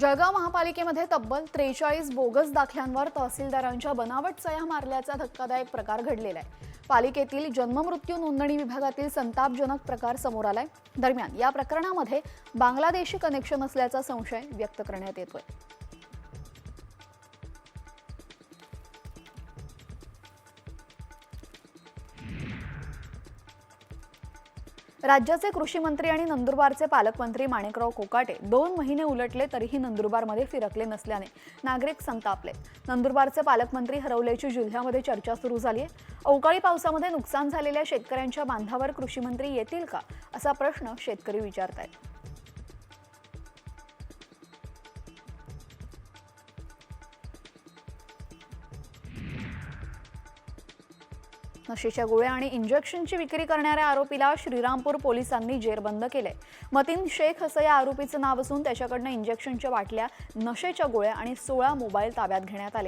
जळगाव महापालिकेमध्ये तब्बल त्रेचाळीस बोगस दाखल्यांवर तहसीलदारांच्या बनावट सह्या मारल्याचा धक्कादायक प्रकार घडलेला आहे. पालिकेतील जन्ममृत्यू नोंदणी विभागातील संतापजनक प्रकार समोर आलाय. दरम्यान या प्रकरणामध्ये बांगलादेशी कनेक्शन असल्याचा संशय व्यक्त करण्यात येतोय. राज्याचे कृषी मंत्री आणि नंदुरबारचे पालकमंत्री माणिकराव कोकाटे दोन महिने उलटले तरीही नंदुरबारमध्ये फिरकले नसल्याने नागरिक संतापले. नंदुरबारचे पालकमंत्री हरवल्याची जिल्ह्यामध्ये चर्चा सुरू झाली आहे अवकाळी पावसामध्ये नुकसान झालेल्या शेतकऱ्यांच्या बांधावर कृषी मंत्री येतील का? असा प्रश्न शेतकरी विचारतायत. नशेच्या गोळ्या आणि इंजेक्शनची विक्री करणाऱ्या आरोपीला श्रीरामपूर पोलिसांनी जेरबंद केले. मतीन शेख असं या आरोपीचं नाव असून त्याच्याकडनं इंजेक्शनच्या बाटल्या नशेच्या गोळ्या आणि सोळा मोबाईल ताब्यात घेण्यात आले.